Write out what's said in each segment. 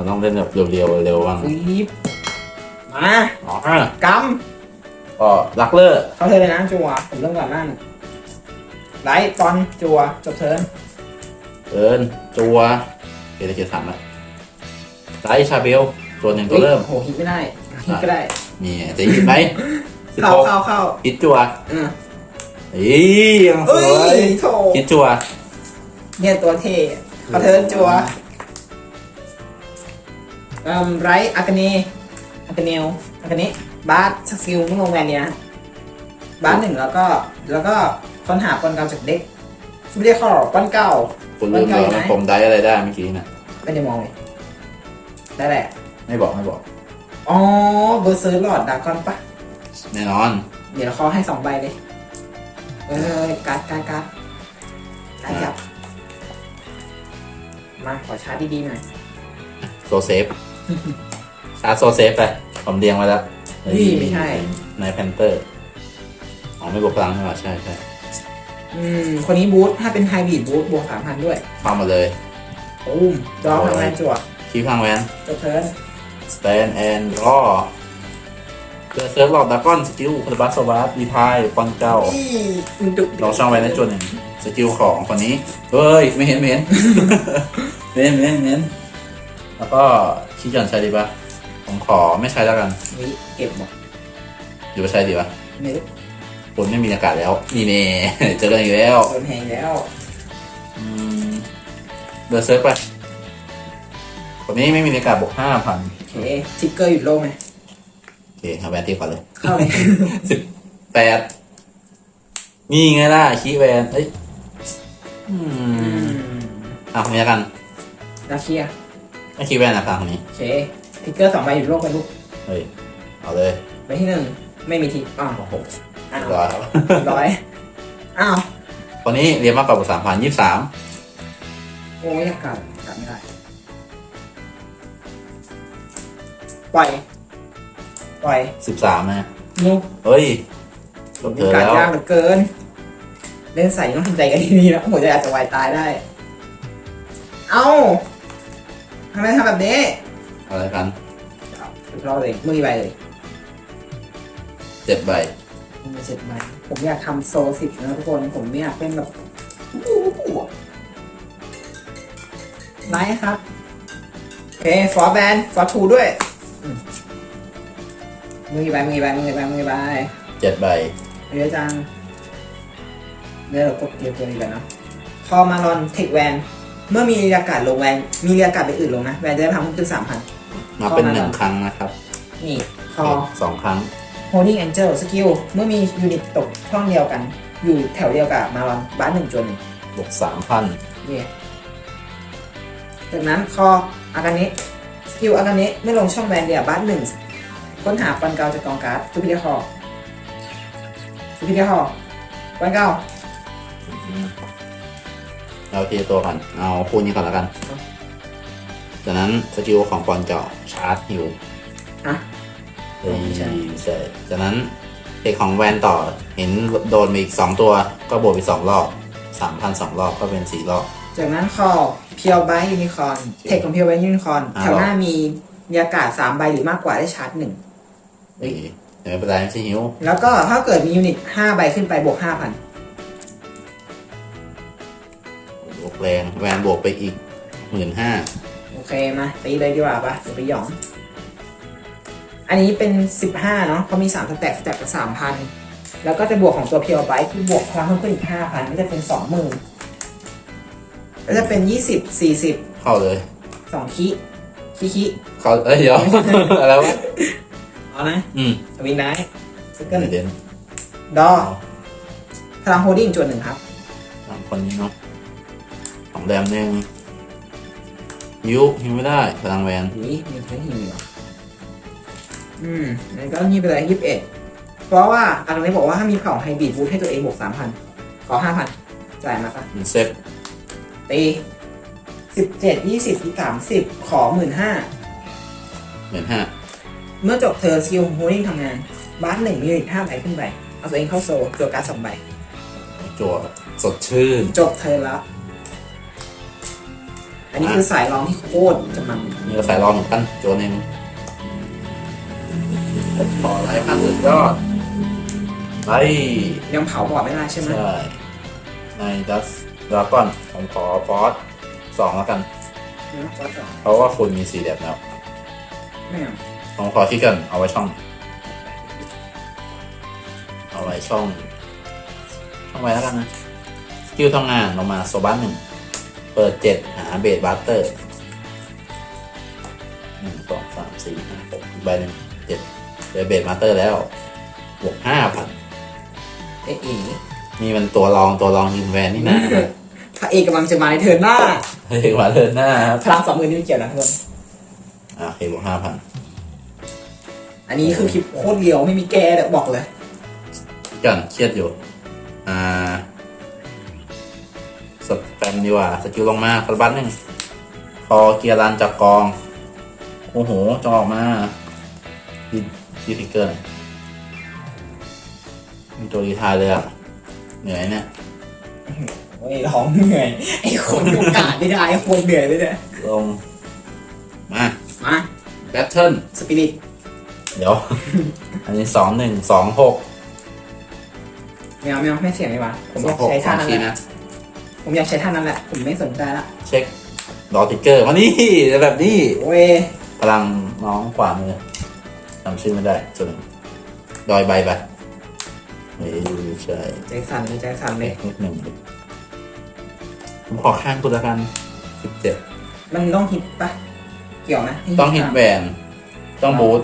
เราต้องเล่นแบบเร็วๆเร็วบ้างฟีบมาอ๋อกก็ลักเลอร์ำเข้าเธอเลยนะจัวผมเริ่มก่อนนั่นไลท์ตอนจัวจบเทิร์นเอินจัวเกตเกียร์สามละไลท์ชาเบลตัวหนึ่งตัวเริ่มโหฮิตไม่ได้ฮิตก็ได้นี่จะยินไหมสิบเข้าหกเข้าเข้าฮิตจัวอืมอียังสเอ้วยยโถฮิตจัวเนี่ยตัวเท่เข้าเทิร์นจัวเอ่ม ไรท์อากาเนอากาเนลอากาเนบาสสกิลไม่งงแวนเนี่ยนะบาสหนึ่งแล้วก็แล้วก็ค้นหาปนเก่าจากเด็กซูเปอร์เดคอร์ปนเก่าคุณลืมเหรอว่าผมได้อะไรได้เมื่อกี้นะไม่ได้มองเลยได้แหละ ไม่บอกไม่บอก อ๋อเบอร์เซอร์หลอดดากอนปะแน่นอน เดี๋ยวเขาให้สองใบเลย เออการ์ดการ์ดการ์ดการ์ดยับมาขอชาร์จดีๆหน่อยโซเซฟ ชาร์จโซเซฟไป ผมเรียงไว้แล้วนี่ไม่ใช่ในแพนเตอร์อ๋อไม่บวกพลังใช่ไหมใช่ใช่อืม คนนี้บูทถ้าเป็นไฮบริดบูทบวกสามพันด้วยเข้ามาเลยอุ้มดอทำงานจั่วคีพังแวนจบเทิร์น stand and draw เพื่อเซิร์ฟหลอดดากอนสกิลคาร์บัสวาร์ดีพายปอนเก้านี่ดุเราช่องไว้ในจุดหนึ่งสกิลของคนนี้ เฮ้ย ไม่เห็นไม่เห็นไม่เห็นไม่เห็นไม่เห็นแล้วก็ คิดก่อนใช้ดีปะผมขอไม่ใช้แล้วกันวิเก็บหมดหรือว่าใช้ดีปะไม่รู้คุณไม่มีอากาศแล้ว นี่เน่ เจอกันอีกแล้วโดนแหงแล้วอืมเดินเซิร์ฟไปคนนี้ไม่มีอากาศบวกห้าพันโอเคทิกเกอร์หยุดโลกไหมโอเคเอาแวนที่ก่อนเลยเข้าเลยสิบแปดนี่ไงล่ะคีแวนเอ้ยอือืมมอะคนนี้ละกันดาเคีย ไม่คีแวนนะครับคนนี้ โอเคทิกเกอร์สองใบหยุดโลกไปลูกเฮ้ย เอาเลยใบที่หนึ่งไม่มีทิกอ้าวโอ้โหอ้าวร้อยครับร้อยอ้าวคนนี้เรียนมากกว่าสามพันยี่สิบสามโอ้ยอยากกลับกลับไม่ได้ปล่อยปล่อยสิบสามนะนุกเฮ้ยลบมีเจอการแล้วยากเหลือเกิน เล่นใส่ต้องทำใจกันดีๆนะหัวใจอาจจะวายตายได้ เอ้า ทำไมทำแบบนี้อะไรกันรอเลยมือใบเลยเจ็ดใบมือเจ็ดใบผมอยากทำโซสิบนะทุกคน ผมไม่อยากเล่นแบบไลท์ครับโอเคฟอร์แบนฟอร์ทูด้วยอืมมือกี่ใบมือกี่ใบมือกี่ใบมือกี่ใบเจ็ดใบเยอะจังเดี๋ยวเรากดเกียร์ตัวนี้กันเนาะพอมารอนเทคแวน เมื่อมีเรียกาศลงแวน มีเรียกาศไปอื่นลงนะ แวนจะได้พังขึ้นสามพัน มาเป็นเข้ามาหนึ่งครั้งนะครับนี่พอสองครั้ง holding angel skill เมื่อมียูนิตตกช่องเดียวกัน อยู่แถวเดียวกับมารอนบ้านหนึ่งจนหนึ่งบวกสามพันเนี่ยจากนั้นคออากาเนะสกิลอากาเนะไม่ลงช่องแวนเดียบ้านหนึ่งค้นหาปันเกาจากกองการ์ดจูปิเตอร์คอจูปิเตอร์คอปันเกา เราทีละตัวก่อน เอาคู่นี้ก่อนแล้วกัน จากนั้นสกิลของปอนเจาะชาร์จฮิวฮะเฮ้ยใช่ใช่จากนั้นเอกของแวนต่อเห็นโดนมาอีกสองตัว ก็บวกไปสองรอบสามพันสองรอบก็เป็นสี่รอบ จากนั้นคอเพียวไบยูนิคอนเทคของเพียวไบยูนิคอนอ่าแถวหน้ามีมีอากาศสามใบหรือมากกว่าได้ชาร์จหนึ่งเฮ้ยเดี๋ยวไม่เป็นไรไม่ใช่ฮิวแล้วก็ถ้าเกิดมียูนิตห้าใบขึ้นไปบวกห้าพัน แรงแวนบวกไปอีกหมื่นห้าโอเคมาตีเลยดีกว่าปะเดี๋ยวไปหยอง อันนี้เป็นสิบห้าเนาะเขาะมีสามสแต็กสแต็กละสามพันแล้วก็จะบวกของตัวเพียวไบที่บวกพลังเพิ่มขึ้นอีกห้าพันก็จะเป็นสองหมื่นก็จะเป็นยี่สิบสี่สิบเข้าเลยสองคิคิคิเข้าเอ้ยเดี๋ยว อะไรวะเอานะอืมสวิงได้สเกิลเด่นดอพลังโฮดดิ้งจวนหนึ่งครับสามคนนี้เนาะ สองแดมหนึ่งฮิวฮิวไม่ได้พลังแวนนี่มีใช้หิวเหรออืมงั้นก็นี่ไปเลยยี่สิบเอ็ดเพราะว่าอันนี้บอกว่าถ้ามีเผ่าไฮบริดบูทให้ตัวเองบวกสามพันขอห้าพันจ่ายมาปะมันเซฟตีสิบเจ็ดยี่สิบสามสิบขอหมื่นห้าหมื่นห้าเมื่อจบเธอสกิลโฮลิ่งทำงานบาสหนึ่งมีอีกห้าใบขึ้นไป เอาตัวเองเข้าโซ่ตัวการดสองใบจั่วสดชื่น จบเธอแล้วอั นนี้คือสายรองที่โคตรจะมันมีกระสายรองของพันโจนเองขอไลฟ์พันสุดยอดไลยังเผาบอร์ดไม่ได้ใช่ไหมใช่ในดัสดราก้อนผมขอฟอสสองแล้วกันอืมฟอสสองเพราะว่าคุณมีสี่แบบแล้วไม่เอาผมขอที่กันเอาไว้ช่อง เอาไว้ช่องช่องไว้แล้วกันนะสกิลทำงานลงมาโซบัสหนึ่งเปิดเจ็ดหาเบสบัตเตอร์หนึ่งสองสามสี่ห้าหกอีกใบหนึ่งเจ็ดเจอเบสบัตเตอร์แล้วบวกห้าพันเอ๊ะอีนี่มันตัวรองตัวรองยิมแวนนี่นะพระเอกกำลังจะมาในเทิร์นหน้าเฮ้ยมาเทิร์นหน้าครับพลังสองหมื่นนี่ไม่เกี่ยวนะทุกคนอะโอเคบวกห้าพันอันนี้คือคลิปโคตรเรียวไม่มีแก้แต่บอกเลยกันเครียดอยู่อ่า สแปมดีกว่า สกิลลงมาคาร์บันหนึ่งคอเกียร์รันจากกอง โอ้โหจงออกมาดีดีทิกเกอร์หน่อยมีตัวรีไทายเลยอะ เหนื่อยเนี่ยโอ้ยร้องเหนื่อย ไอ้คนโอกาสไม่ได้ไอ้คนเหนื่อยเลยเนี่ยลง มา มาแบทเทิลสปิริตเดี๋ยว อันนี้สองหนึ่งสองหกไม่เอาไม่เอาไม่เสียงเลยวะผมสออยางกหกใช้สอท่างนั้นคีแหย์ละนะ ผมอยากใช้ท่านั้นแหละ ผมไม่สนใจละเช็คดอทิกเกอร์มานี่แบบนี้โอ้ยพลังน้องขวามือจำชื่อไม่ได้ส่วนหนึ่งดอยใบไปไม่ใช่ใจสั่นเลยใจสั่นเลเล็ยกนิดหนึ่งผมขอข้างคุณละกันสิบเจ็ดมันต้องฮิตปะเกี่ยวไหมต้องฮิตแวนต้องบูท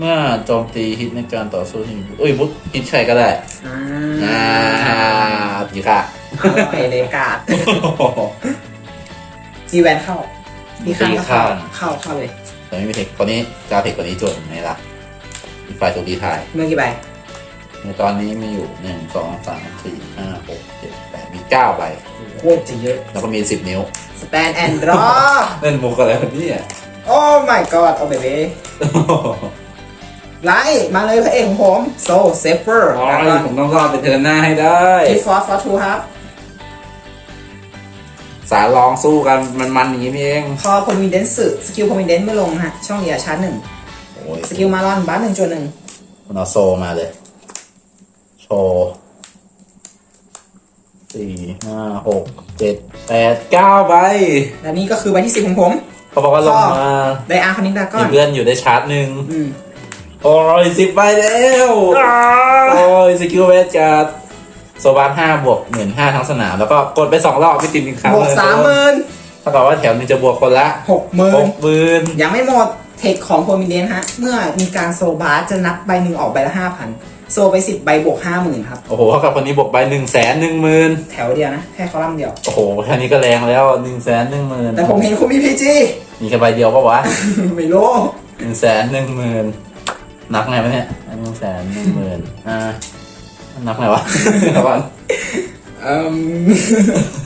เมื่อโจมตีฮิตในการต่อสู้ที่มีบูทเอ้ยบูทฮิตใครก็ได้อ่าอ่าผีค่ะอร่อยเลยกาดจีแวนเข้าที่ข้างก็เข้าเข้าเข้าเลย แต่ไม่มีเทคตัวนี้กราฟิกตัวนี้จดไหนล่ะอีกฝ่ายถูกดีทาย เมื่อกี่ใบในตอนนี้มีอยู่หนึ่งสองสามสี่ห้าหกเจ็ดแปดมีเก้าใบ โคตรจะเยอะแล้วก็มีสิบนิ้ว สแตนแอนด์รอเล่นมุกอะไรแบบนี้อะ โอ้ my god เอาเบเบ้ ไลท์มาเลยพระเอกของผมโซเซฟเฟอร์อ๋อผมต้องรอดไปเทิร์นหน้าให้ได้ทีฟอสฟอสทูครับ สารลองสู้กันมันๆอย่างนี้นี่เองพอพอมิเดนส์สกิลพอมิเดนส์ไม่ลงฮะ ช่องเหลียชาร์จหนึ่งโอ้ยสกิลมาลอนบัสหนึ่งจนหนึ่งมันเอาโซมาเลย โชว์สี่ห้าหกเจ็ดแปดเก้าใบและนี่ก็คือใบที่สิบของผมเขาบอกว่าลงมาไดอาร์คอนิกดากอมีนเพื่อนอยู่ได้ชาร์จหนึ่งอืม โอ้ยสิบใบแล้วโอ้ยสกิลเวสการ์ดโซบาร์ห้าบวกหมื่นห้าทั้งสนาม แล้วก็กดไปสองรอบไม่ติดอีกครั้งบวกเลยสามหมื่นเท่ากับว่าแถวหนึงจะบวกคนละหกหมื่หนกหมื่นยังไม่หมดเทคของโพมิเดนฮะ เมื่อมีการโซบาสจะนับใบหนึ่งออกใบละห้าพันโซไปสิบใบบวกห้าหมื่นครับ โอ้โหเท่ากับคนนี้บวกไปหนึ่งแสนหนึ่งหมื่นแถวเดียวนะแค่คอลัมน์เดียว โอ้โหแค่นี้ก็แรงแล้วหนึ่งแสนหนึ่งหมื่นแต่ผมเห็นคุณมีพีจีมีแค่ใบเดียวปะวะไม่รู้หนึ่งแสนหนึ่งหมื่น นับไงวะเนี่ยหนึ่งแสนหนึ่งหมื่นอ่านับไงวะเดี๋ยวก่อนเอ่ม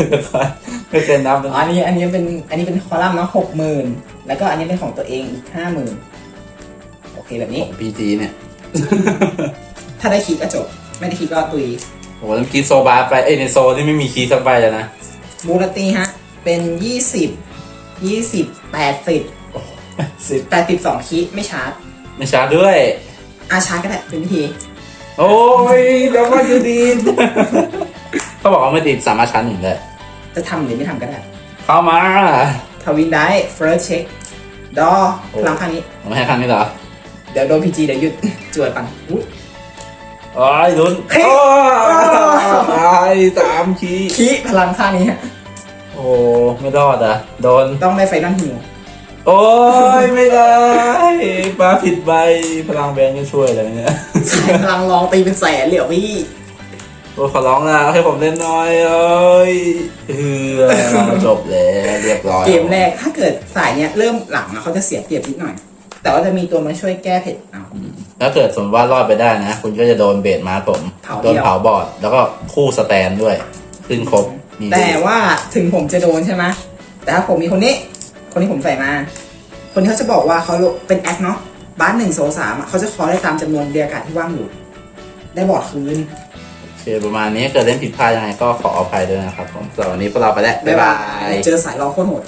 เดี๋ยวก่อนไม่เคยนับเลยอันนี้อันนี้เป็นอันนี้เป็นคอลัมน์เนาะหกหมื่นแล้วก็อันนี้เป็นของตัวเองอีกห้าหมื่นโอเคแบบนี้ของพีจีเนี่ย ถ้าได้คีย์ก็จบ ไม่ได้คีย์ก็ตุยโอ้โหแล้วคีย์โซบาร์ไปเอ้ยในโซนี่ไม่มีคีย์สักใบเลยนะมูลตีฮะ เป็นยี่สิบยี่สิบแปดสิบสิบแปดสิบสองคีย์ไม่ชาร์จ ไม่ชาร์จด้วย อาชาร์จก็ได้เป็นวิธีโอ้ยเดี๋ยวก็จะดีดเขาบอกว่าไม่ติดสามารถชาร์จหนึ่งเลยจะทำหรือไม่ทำก็ได้ เข้ามาทวินได้เฟิร์สเช็คดอโอ้พลังข้างนี้ผมไม่ให้ครั้งนี้เหรอ เดี๋ยวโดนพีจีเดี๋ยวหยุดจวดปันอุ๊ยโอ้ยลุ้นเฮ้ยโอ้ยตายสามคีย์คีย์พลังข้างนี้ฮะโอ้ไม่รอดอะ โดนต้องได้ไฟนอลฮิว โอ้ยไม่ได้ปลาผิดใบพลังแบนก็ช่วยอะไรเนี่ยใส่พลังรองตีเป็นแสนเหลียวพี่โอ้ขอร้องละให้ผมเล่นหน่อยเอ้ยเออจบแล้วเรียบร้อยเกมแรกถ้าเกิดสายเนี้ยเริ่มหลังอะเขาจะเสียเปรียบนิดหน่อย แต่ว่าจะมีตัวมาช่วยแก้เผ็ดเอา ถ้าเกิดสมมติว่ารอดไปได้นะ คุณก็จะโดนเบสมาผมเผาโดเดี่นยวเผาบอร์ดแล้วก็คู่สแตนด้วย ขึ้นครบมีแต่ว่าถึงผมจะโดนใช่ไหมแต่ถ้าผมมีคนนี้ คนนี้ผมใส่มา คนนี้เขาจะบอกว่าเขาเป็นแอคเนาะบ้านหนึ่งโซสามอะเขาจะคอได้ตามจำนวนเรียกาศที่ว่างอยู่ ได้บอร์ดคืนโอเคเคประมาณนี้เกิดเล่นผิดพลาดยังไงก็ขออภัยด้วยนะครับผมสำหรับวันนี้พวกเราไปแล้ว บ๊ายบาย เจอสายรองโคตรโหด